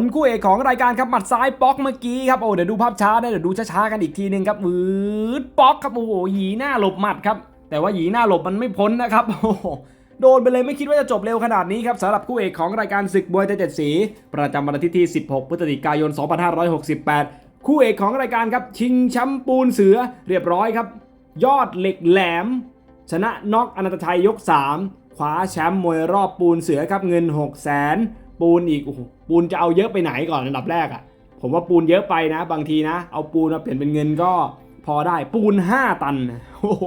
ลคู่เอกของรายการครับหมัดซ้ายป๊อกเมื่อกี้ครับโอ้เดี๋ยวดูภาพช้านะเดี๋ยวดูช้าๆกันอีกทีหนึงครับวืดป๊อกครับโอ้โหหยีหน้าหลบหมัดครับ แต่ว่าหยีหน้าหลบมันไม่พ้นนะครับโอ้โหโดนไปเลยไม่คิดว่าจะจบเร็วขนาดนี้ครับสำหรับคู่เอกของรายการศึกมวยไทยเจ็ดสี ประจำวันอาทิตย์ที่ 16 พฤศจิกายน 2568 คู่เอกของรายการครับชิงแชมป์ปูนเสือเรียบร้อยครับ ยอดเหล็กแหลม ชนะน็อกอนันตชัยยก 3 คว้าแชมป์มวยรอบปูนเสือครับเงิน 6 0 0 0 0 0ปูนอีกโอ้โห ปูนจะเอาเยอะไปไหนก่อนอันดับแรกอะ่ะ ผมว่าปูนเยอะไปนะ บางทีนะ เอาปูนมาเปลี่ยนเป็นเงินก็พอได้ปูน 5 ตันนะโอ้โห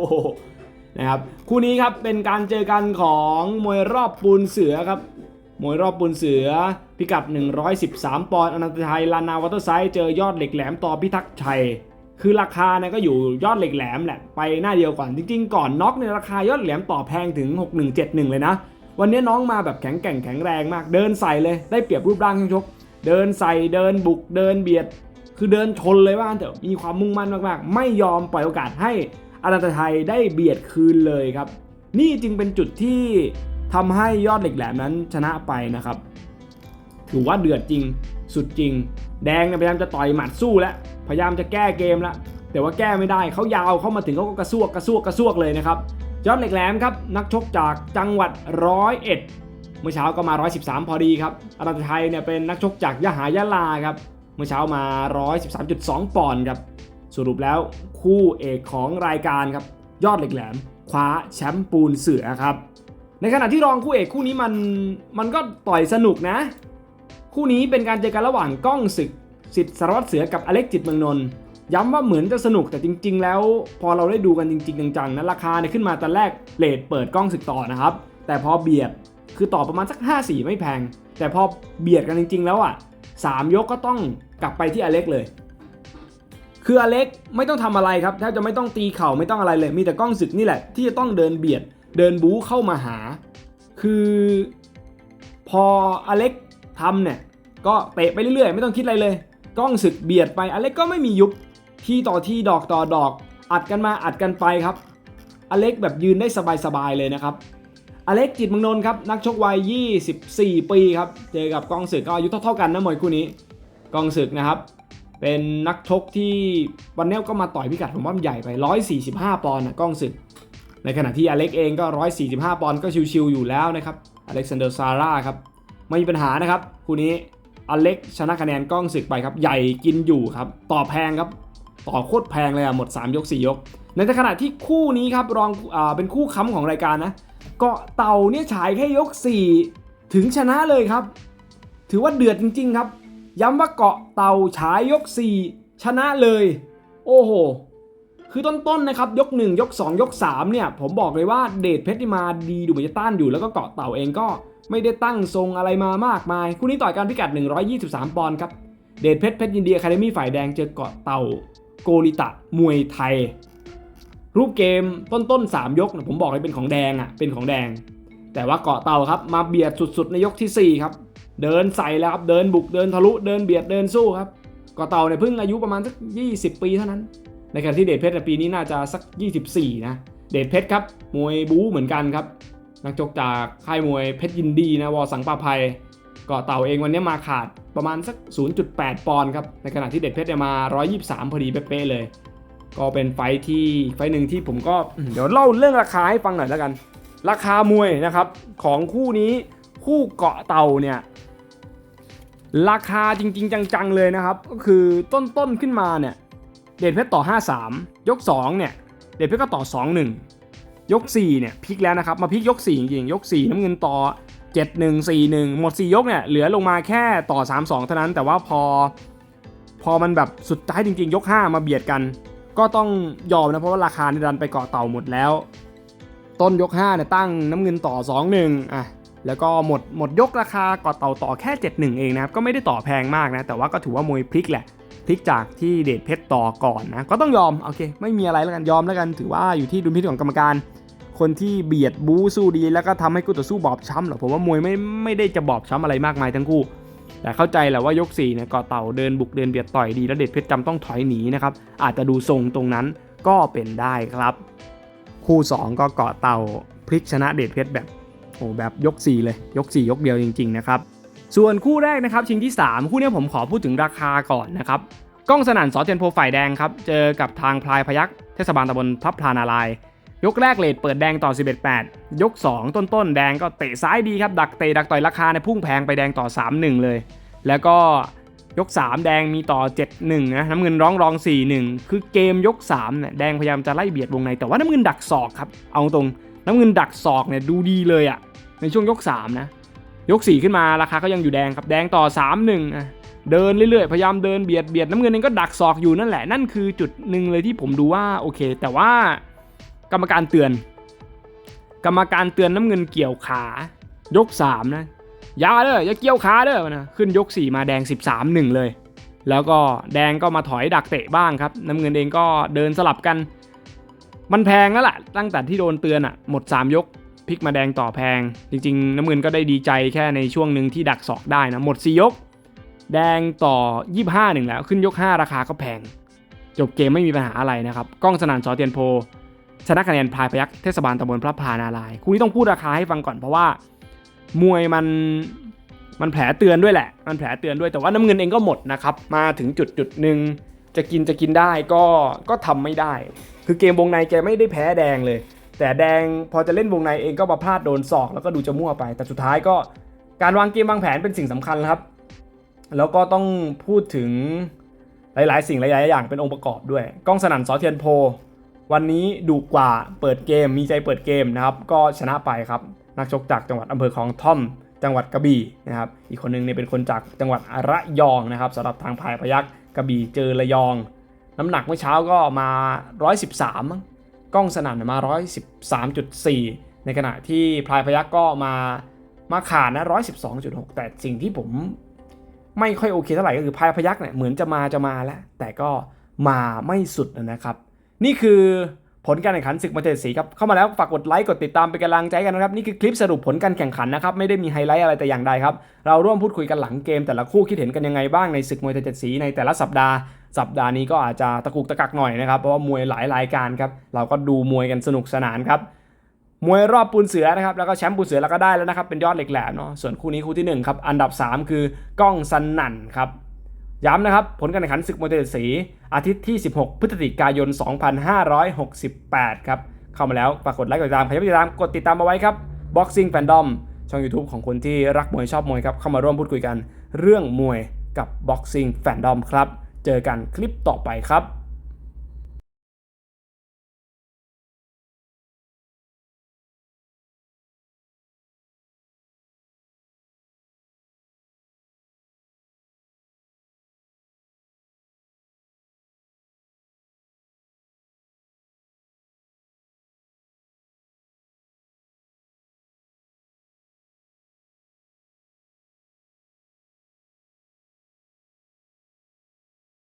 นะครับคู่นี้ครับเป็นการเจอกันของมวยรอบปูนเสือครับมวยรอบปูนเสือพิกัด 113 ปอนด์อนันตชัยลานาวอเตอร์ไซด์เจอยอดเหล็กแหลมต่อพิทักษ์ชัย คือราคาเนี่ยก็อยู่ยอดเหล็กแหลมแหละไปหน้าเดียวก่อนจริง ๆ ก่อนน็อกเนี่ยราคายอดแหลมต่อแพงถึง 6171 เลยนะ วันนี้น้องมาแบบแข็งแกร่งแข็งแรงมาก เดินใส่เลยได้เปรียบรูปร่างช่างชกเดินใส่เดินบุกเดินเบียด คือเดินชนเลยว่ามันเถอะมีความมุ่งมั่นมากๆ ไม่ยอมปล่อยโอกาสให้อนันตชัยได้เบียดคืนเลยครับ นี่จึงเป็นจุดที่ทำให้ยอดเหล็กแหลมนั้นชนะไปนะครับ ถือว่าเดือดจริงสุดจริง แดงพยายามจะต่อยหมัดสู้แล้วพยายามจะแก้เกมแล้วแต่ว่าแก้ไม่ได้เขายาวเข้ามาถึงเขาก็กระซวกกระซวกกระซวกเลยนะครับ ยอดเหล็กแหลมครับนักชกจากจังหวัดร้อยเอ็ดเมื่อเช้าก็มา 113 พอดีครับอนันตชัยเนี่ยเป็นนักชกจากยะหายะลาครับเมื่อเช้ามา 113.2 ปอนด์ครับสรุปแล้วคู่เอกของรายการครับยอดเหล็กแหลมคว้าแชมป์ปูนเสือครับในขณะที่รองคู่เอกคู่นี้มันมันก็ต่อยสนุกนะ คู่นี้เป็นการเจอกันระหว่างก้องศึกสิทธิ์สารวัตรเสือกับอเล็กจิตเมืองนนท์ ย้ำว่าเหมือนจะสนุกแต่จริง ๆ แล้ว พอเราได้ดูกันจริง ๆ จังๆนะราคาเนี่ยขึ้นมาตอนแรกเลทเปิดกล้องศึกต่อนะครับ แต่พอเบียดคือต่อประมาณสัก 5 4 ไม่แพง แต่พอเบียดกันจริง ๆ แล้วอะสามยกก็ต้องกลับไปที่อเล็กเลย คืออเล็กไม่ต้องทำอะไรครับแทบจะไม่ต้องตีเข่าไม่ต้องอะไรเลย มีแต่กล้องศึกนี่แหละ ที่จะต้องเดินเบียด เดินบู๊เข้ามาหา คือพออเล็กทำเนี่ยก็เตะไปเรื่อยๆ ไม่ต้องคิดอะไรเลย กล้องศึกเบียดไปอเล็กก็ไม่มียุบ ที่ต่อที่ดอกต่อดอก อัดกันมาอัดกันไปครับ อเล็กแบบยืนได้สบายๆเลยนะครับอเล็กจิตมังนนท์ครับนักชกวัย 24 ปีครับเจอกับกองศึกก็อายุเท่าๆกันนะมวยคู่นี้กองศึกนะครับ เป็นนักชกที่วันนี้ก็มาต่อยพิกัดผมว่ามันใหญ่ไป 145 ปอนด์นะกองศึก ในขณะที่อเล็กเองก็ 145 ปอนด์ก็ชิวๆอยู่แล้วนะครับอเล็กซานเดอร์ซาร่าครับไม่มีปัญหานะครับคู่นี้อเล็กชนะคะแนนกล้องศึกไปครับ ใหญ่กินอยู่ครับ ต่อแพงครับ ต่อโคตรแพงเลยอะหมด 3 ยก 4 ยก ในขณะที่คู่นี้ครับรองอเป็นคู่ค้ำของรายการนะ เกาะเต่าเนี่ยฉายแค่ยก 4 ถึงชนะเลยครับ ถือว่าเดือดจริง ๆ ครับ ย้ำว่าเกาะเต่าฉายยก 4 ชนะเลย โอ้โห คือต้นๆนะครับยก 1 ยก 2 ยก 3 เนี่ย ผมบอกเลยว่าเดชเพชรนิมาดีดูเหมือนจะต้านอยู่แล้วก็เกาะเต่าเองก็ไม่ได้ตั้งทรงอะไรมามากมาย คู่นี้ต่อยกันพิกัด 123 ปอนด์ครับ เดชเพชรเพชรยินเดีอะคาเดมี่ฝ่ายแดงเจอเกาะเต่า โกริตะมวยไทย รูปเกมต้นๆ3ยกนะผมบอกเลยเป็นของแดงอะเป็นของแดง แต่ว่าเกาะเต่าครับมาเบียดสุดๆในยกทีสี่ 4 ครับ เดินใส่แล้วครับเดินบุกเดินทะลุเดินเบียดเดินสู้ครับเกาะเต่าเนี่ยเพิ่งอายุประมาณสัก 20 ปีเท่านั้น ในขณะที่เดชเพชรปีนี้น่าจะสัก 24 นะ เดชเพชรครับมวยบู๊เหมือนกันครับนักชกจากค่ายมวยเพชรยินดีนะวอสังปาภัยเกาะเต่าเองวันนี้มาขาด ประมาณสัก 0.8 ปอนด์ครับ ในขณะที่เดชเพชรเนี่ยมา 123 พอดีเป๊ะๆเลย ก็เป็นไฟท์ที่ไฟท์หนึ่งที่ผมก็อืมเดี๋ยวเล่าเรื่องราคาให้ฟังหน่อยแล้วกัน ราคามวยนะครับของคู่นี้คู่เกาะเต่าเนี่ยราคาจริง ๆ จังๆเลยนะครับ ก็คือต้นๆขึ้นมาเนี่ยเดชเพชรต่อ 53 ยก 2 เนี่ย เดชเพชรก็ต่อ 2 1 ยก 4 เนี่ยพลิกแล้วนะครับ มาพลิกยก 4 จริงๆ ยก 4 น้ำเงินต่อ 7 1 4 1 หมด 4 ยกเนี่ยเหลือลงมาแค่ต่อ 3 2 เท่านั้น แต่ว่าพอ พอมันแบบสุดท้ายจริง ๆ ยก 5 มาเบียดกัน ก็ต้องยอมนะ เพราะว่าราคาในดันไปเกาะเต่าหมดแล้ว ต้นยก5เนี่ยตั้งน้ำเงินต่อ 2 1อะแล้วก็หมดหมดยกราคาเกาะเต่าต่อแค่ 7 1 เองนะครับ ก็ไม่ได้ต่อแพงมากนะ แต่ว่าก็ถือว่ามวยพลิกแหละพลิกจากที่เดชเพชรต่อก่อนนะ ก็ต้องยอม โอเค ไม่มีอะไรแล้วกัน ยอมแล้วกัน ถือว่าอยู่ที่ดุลพินิจของกรรมการ คนที่เบียดบู๊สู้ดี แล้วก็ทำให้คู่ต่อสู้บอบช้ำหรอกผมว่ามวยไม่ไม่ได้จะบอบช้ำอะไรมากมายทั้งคู่ แต่เข้าใจแหละว่ายก4เนี่ยกาะเต่าเดินบุกเดินเบียดต่อยดีแล้วเดชเพชรจำต้องถอยหนีนะครับอาจจะดูทรงตรงนั้นก็เป็นได้ครับ คู่ 2 ก็เกาะเต่าพลิกชนะเดชเพชรแบบโอ้แบบยก 4 เลยยก 4 ยกเดียวจริง ๆ นะครับ ส่วนคู่แรกนะครับ ชิงที่ 3 คู่นี้ผมขอพูดถึงราคาก่อนนะครับกล้องสนั่นสอเทียนโพฝ่ายแดงครับ เจอกับทางพลายพยักเทศบาลตำบลพระพลานาราย ยกแรกเลทเปิดแดงต่อ 11-8 ยก 2 ต้นๆ แดงก็เตะซ้ายดีครับ ดักเตะดักต่อยราคาในพุ่งแพงไปแดงต่อ 3-1 เลย แล้วก็ยก 3 แดงมีต่อ 7-1 นะน้ำเงินร้องรอง 4-1 คือเกมยก3เนี่ยแดงพยายามจะไล่เบียดวงใน แต่ว่าน้ำเงินดักศอกครับ เอาตรงน้ำเงินดักศอกเนี่ยดูดีเลยอะในช่วงยก 3 นะ ยก 4 ขึ้นมาราคาก็ยังอยู่แดงครับแดงต่อ 3-1อะเดินเรื่อยๆ พยายามเดินเบียดเบียดน้ำเงินเองก็ดักศอกอยู่นั่นแหละนั่นคือจุดหนึ่งเลยที่ผมดูว่าโอเค แต่ว่า กรรมการเตือน กรรมการเตือนน้ำเงินเกี่ยวขายก 3 นะอย่าเด้ออย่าเกี่ยวขาเด้อนะขึ้นยก 4 มาแดง 13-1 เลย แล้วก็แดงก็มาถอยดักเตะบ้างครับ น้ำเงินเองก็เดินสลับกัน มันแพงแล้วล่ะ ตั้งแต่ที่โดนเตือนอะหมด 3 ยกพลิกมาแดงต่อแพง จริง ๆ น้ำเงินก็ได้ดีใจแค่ในช่วงหนึ่งที่ดักศอกได้นะหมด 4 ยก แดงต่อ 25หนึ่งแล้วขึ้นยก 5 ราคาก็แพง จบเกมไม่มีปัญหาอะไรนะครับกล้องสนั่นสอเตียนโพ ชนะคะแนนพลายพยักเทศบาลตำบลพระพานารายคู่นี้ต้องพูดราคาให้ฟังก่อนเพราะว่ามวยมันมันแผลเตือนด้วยแหละ มันแผลเตือนด้วยแต่ว่าน้ำเงินเองก็หมดนะครับ มาถึงจุดจุดหนึ่งจะกินจะกินได้ก็ก็ทำไม่ได้ คือเกมวงในแกไม่ได้แพ้แดงเลย แต่แดงพอจะเล่นวงในเองก็มาพลาดโดนศอกแล้วก็ดูจะมั่วไป แต่สุดท้ายก็การวางเกมวางแผนเป็นสิ่งสำคัญครับ แล้วก็ต้องพูดถึงหลาย ๆ สิ่งหลาย ๆ อย่างเป็นองค์ประกอบด้วย กล้องสนั่นสอเทียนโพ วันนี้ดุกว่าเปิดเกมมีใจเปิดเกมนะครับ ก็ชนะไปครับ นักชกจากจังหวัดอำเภอคลองท่อม จังหวัดกระบี่นะครับ อีกคนหนึงเนี่ยเป็นคนจากจังหวัดระยองนะครับสำหรับทางพายพยักกระบี่เจอระยอง น้ำหนักเมื่อเช้าก็มา 113มั้งกล้องสนั่นมา 113.4 ในขณะที่พายพยักก็มามาขาดนะ 112.6 แต่สิ่งที่ผมไม่ค่อยโอเคเท่าไหร่ก็คือพายพยักเนี่ยเหมือนจะมาจะมาแล้ว แต่ก็มาไม่สุดนะครับ นี่คือผลการแข่งขันศึกมาเตสีครับเข้ามาแล้วฝากกดไลค์กดติดตามเป็นกำลังใจกันนะครับนี่คือคลิปสรุปผลการแข่งขันนะครับไม่ได้มีไฮไลท์อะไรแต่อย่างใดครับเราร่วมพูดคุยกันหลังเกม แต่ละคู่คิดเห็นกันยังไงบ้างในศึกมวยไทยเจ็ดสีในแต่ละสัปดาห์ สัปดาห์นี้ก็อาจจะตะกุกตะกักหน่อยนะครับเพราะว่ามวยหลายรายการครับเราก็ดูมวยกันสนุกสนานครับมวยรอบปูนเสือนะครับแล้วก็แชมป์ปูนเสือเราก็ได้แล้วนะครับเป็นยอดเหล็กแหลมเนาะส่วนคู่นี้คู่ที่หนึ่งครับอันดับสามคือกล้องสนั่นครับ ย้ำนะครับ ผลการแข่งขันศึกมวยไทยสี อาทิตย์ที่ 16 พฤศจิกายน 2568 ครับ เข้ามาแล้วฝากกดไลค์กดติดตามใครยังไม่ติดตามกดติดตามมาไว้ครับ Boxing Fandom ช่อง YouTube ของคนที่รักมวยชอบมวยครับเข้ามาร่วมพูดคุยกัน เรื่องมวยกับ Boxing Fandom ครับ เจอกันคลิปต่อไปครับ